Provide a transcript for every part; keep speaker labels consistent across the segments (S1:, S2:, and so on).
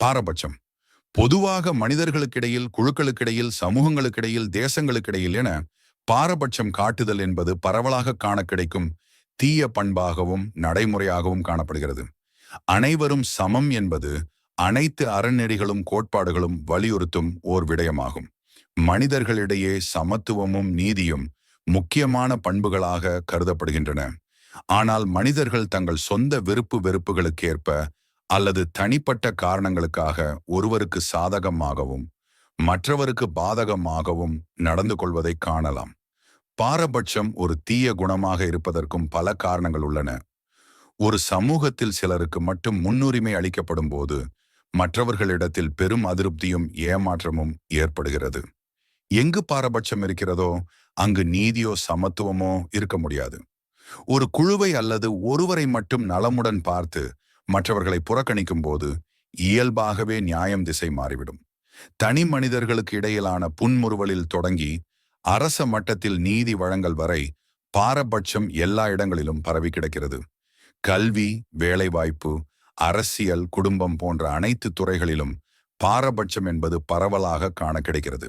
S1: பாரபட்சம். பொதுவாக மனிதர்களுக்கிடையில் குழுக்களுக்கிடையில் சமூகங்களுக்கிடையில் தேசங்களுக்கிடையில் என பாரபட்சம் காட்டுதல் என்பது பரவலாக காண கிடைக்கும் தீய பண்பாகவும் நடைமுறையாகவும் காணப்படுகிறது. அனைவரும் சமம் என்பது அனைத்து அறநெறிகளும் கோட்பாடுகளும் வலியுறுத்தும் ஓர் விடயமாகும். மனிதர்களிடையே சமத்துவமும் நீதியும் முக்கியமான பண்புகளாக கருதப்படுகின்றன. ஆனால் மனிதர்கள் தங்கள் சொந்த விருப்பு வெறுப்புகளுக்கேற்ப அல்லது தனிப்பட்ட காரணங்களுக்காக ஒருவருக்கு சாதகமாகவும் மற்றவருக்கு பாதகமாகவும் நடந்து கொள்வதை காணலாம். பாரபட்சம் ஒரு தீய குணமாக இருப்பதற்கும் பல காரணங்கள் உள்ளன. ஒரு சமூகத்தில் சிலருக்கு மட்டும் முன்னுரிமை அளிக்கப்படும் போது மற்றவர்களிடத்தில் பெரும் அதிருப்தியும் ஏமாற்றமும் ஏற்படுகிறது. எங்கு பாரபட்சம் இருக்கிறதோ அங்கு நீதியோ சமத்துவமோ இருக்க முடியாது. ஒரு குழுவை அல்லது ஒருவரை மட்டும் நலமுடன் பார்த்து மற்றவர்களை புறக்கணிக்கும் போது இயல்பாகவே நியாயம் திசை மாறிவிடும். தனி மனிதர்களுக்கு இடையிலான புன்முறுவலில் தொடங்கி அரச மட்டத்தில் நீதி வழங்கல் வரை பாரபட்சம் எல்லா இடங்களிலும் பரவி கிடக்கிறது. கல்வி வேலைவாய்ப்பு அரசியல் குடும்பம் போன்ற அனைத்து துறைகளிலும் பாரபட்சம் என்பது பரவலாக காண கிடைக்கிறது.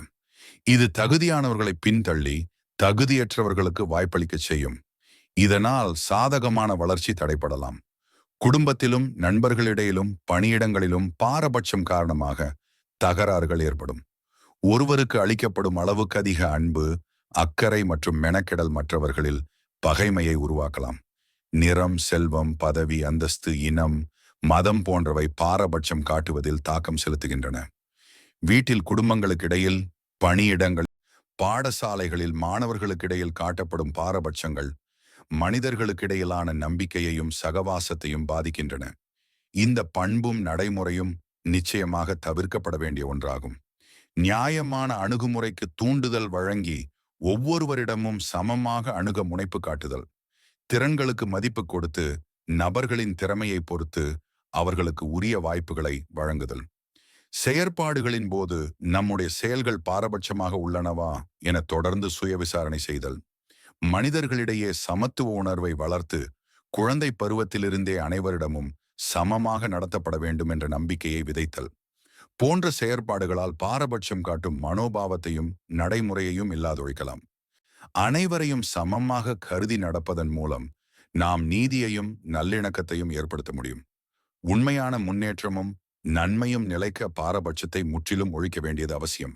S1: இது தகுதியானவர்களை பின்தள்ளி தகுதியற்றவர்களுக்கு வாய்ப்பளிக்க செய்யும். இதனால் சாதகமான வளர்ச்சி தடைப்படலாம் குடும்பத்திலும் நண்பர்களிடையிலும் பணியிடங்களிலும் பாரபட்சம் காரணமாக தகராறுகள் ஏற்படும். ஒருவருக்கு அளிக்கப்படும் அளவுக்கு அதிக அன்பு அக்கறை மற்றும் மெனக்கெடல் மற்றவர்களில் பகைமையை உருவாக்கலாம். நிறம் செல்வம் பதவி அந்தஸ்து இனம் மதம் போன்றவை பாரபட்சம் காட்டுவதில் தாக்கம் செலுத்துகின்றன. வீட்டில் குடும்பங்களுக்கிடையில் பணியிடங்கள் பாடசாலைகளில் மாணவர்களுக்கிடையில் காட்டப்படும் பாரபட்சங்கள் மனிதர்களுக்கிடையிலான நம்பிக்கையையும் சகவாசத்தையும் பாதிக்கின்றன. இந்த பண்பும் நடைமுறையும் நிச்சயமாக தவிர்க்கப்பட வேண்டிய ஒன்றாகும். நியாயமான அணுகுமுறைக்கு தூண்டுதல் வழங்கி ஒவ்வொருவரிடமும் சமமாக அணுக முனைப்பு காட்டுதல். திறன்களுக்கு மதிப்பு கொடுத்து நபர்களின் திறமையை பொறுத்து அவர்களுக்கு உரிய வாய்ப்புகளை வழங்குதல். செயற்பாடுகளின் போது நம்முடைய செயல்கள் பாரபட்சமாக உள்ளனவா என தொடர்ந்து சுய விசாரணை செய்தல். மனிதர்களிடையே சமத்துவ உணர்வை வளர்த்து குழந்தை பருவத்திலிருந்தே அனைவரிடமும் சமமாக நடத்தப்பட வேண்டும் என்ற நம்பிக்கையை விதைத்தல். போன்ற செயற்பாடுகளால் பாரபட்சம் காட்டும் மனோபாவத்தையும் நடைமுறையையும் இல்லாதொழிக்கலாம். அனைவரையும் சமமாக கருதி நடப்பதன் மூலம் நாம் நீதியையும் நல்லிணக்கத்தையும் ஏற்படுத்த முடியும். உண்மையான முன்னேற்றமும் நன்மையும் நிலைக்க பாரபட்சத்தை முற்றிலும் ஒழிக்க வேண்டியது அவசியம்.